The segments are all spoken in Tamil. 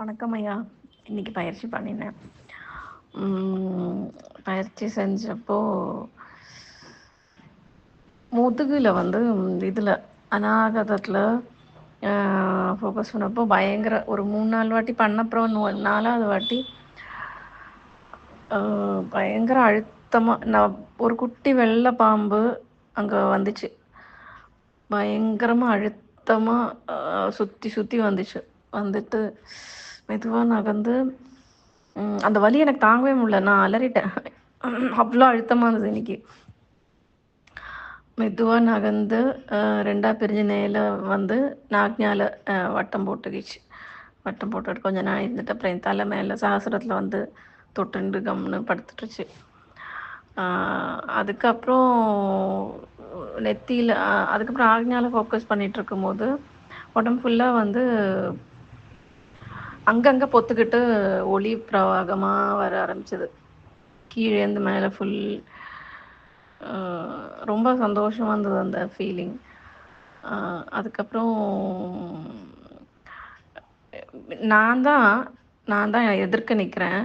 வணக்கம் ஐயா. இன்னைக்கு பயிற்சி பண்ணினேன். பயிற்சி செஞ்சப்போ முதுகுல வந்து இதில் அநாகதத்தில் ஃபோக்கஸ் பண்ணப்போ பயங்கர ஒரு மூணு நாலு வாட்டி பண்ண அப்புறம் நாலாவது வாட்டி பயங்கர அழுத்தமாக நான் ஒரு குட்டி வெள்ளை பாம்பு அங்கே வந்துச்சு. பயங்கரமாக அழுத்தமாக சுற்றி சுற்றி வந்துச்சு. வந்துட்டு மெதுவாக நகர்ந்து அந்த வலி எனக்கு தாங்கவே முடியல. நான் அலறிட்டேன். அவ்வளோ அழுத்தமாக இருந்தது இன்னைக்கு. மெதுவாக நகர்ந்து ரெண்டாக ரெண்டா பிரிஞ்சு வந்து நாக்ஞால வட்டம் போட்டுக்கிச்சு. வட்டம் போட்டுட்டு கொஞ்ச நேரம் இருந்துட்டு அப்புறம் என் தலை மேலே சாஸ்திரத்தில் வந்து தொட்டுண்டு கம்னு படுத்துட்டுருச்சு அதுக்கப்புறம் நெத்தியில் அதுக்கப்புறம் ஆக்ஞால ஃபோக்கஸ் பண்ணிகிட்டு இருக்கும்போது உடம்பு ஃபுல்லாக வந்து அங்கங்கே பொத்துக்கிட்டு ஒளி பிரவாகமாக வர ஆரம்பிச்சது. கீழேந்து மேலே ஃபுல் ரொம்ப சந்தோஷமாக இருந்தது அந்த ஃபீலிங் அதுக்கப்புறம் நான் தான் நான் தான் எதிர்க்க நிற்கிறேன்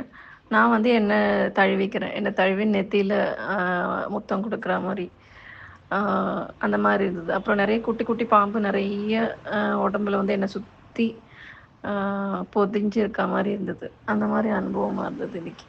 நான் வந்து என்னை தழுவிக்கிறேன்? என்னை தழுவி நெத்தியில் முத்தம் கொடுக்குற மாதிரி. அந்த மாதிரி இருந்தது. அப்புறம் நிறைய குட்டி குட்டி பாம்பு நிறைய உடம்புல வந்து என்னை சுற்றி பொதிஞ்சு இருக்க மாதிரி இருந்தது. அந்த மாதிரி அனுபவமாக இருந்தது இன்னைக்கு.